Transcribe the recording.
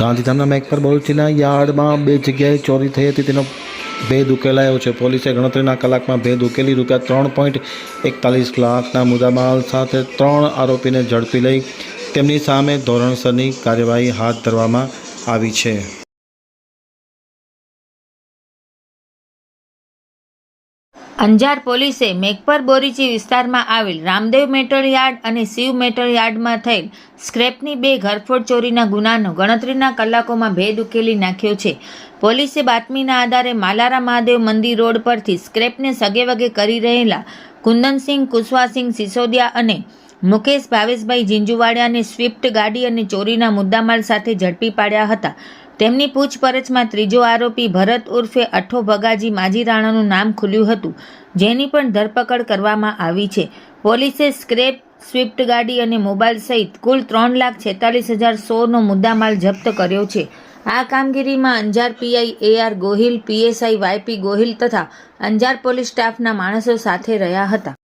ગાંધીધામના મેકપર બોલચીના યાર્ડમાં બે જગ્યાએ ચોરી થઈ હતી. તેનો ભેદ ઉકેલાયો છે. પોલીસે ગણતરીના કલાકમાં ભેદ ઉકેલી રૂપિયા ત્રણ પોઈન્ટ એકતાલીસ લાખના મુદ્દામાલ સાથે ત્રણ આરોપીને ઝડપી લઈ તેમની સામે ધોરણસરની કાર્યવાહી હાથ ધરવામાં આવી છે. અંજાર પોલીસે મેઘપર બોરીચી વિસ્તારમાં આવેલ રામદેવ મેટલ યાર્ડ અને શિવ મેટલ યાર્ડમાં થયેલ સ્ક્રેપની બે ઘરફોડ ચોરીના ગુનાનો ગણતરીના કલાકોમાં ભેદ ઉકેલી નાખ્યો છે. પોલીસે બાતમીના આધારે માલારા મહાદેવ મંદિર રોડ પરથી સ્ક્રેપને સગેવગે કરી રહેલા કુંદનસિંહ, કુશવાસિંહ સિસોદિયા અને મુકેશ ભાવેશભાઈ ઝીંઝુવાડિયાને સ્વિફ્ટ ગાડી અને ચોરીના મુદ્દામાલ સાથે ઝડપી પાડ્યા હતા. તેમની પૂછપરછમાં ત્રીજો આરોપી ભરત ઉર્ફે અઠ્ઠો ભગાજી માજી રાણાનું નામ ખુલ્યું હતું, જેની પણ ધરપકડ કરવામાં આવી છે. પોલીસે સ્ક્રેપ, સ્વિફ્ટ ગાડી અને મોબાઈલ સહિત કુલ ત્રણ લાખ છેતાલીસ હજાર સોનો મુદ્દામાલ જપ્ત કર્યો છે. આ કામગીરીમાં Anjar PI A R Gohil, PSI YP Gohil તથા અંજાર પોલીસ સ્ટાફના માણસો સાથે રહ્યા હતા.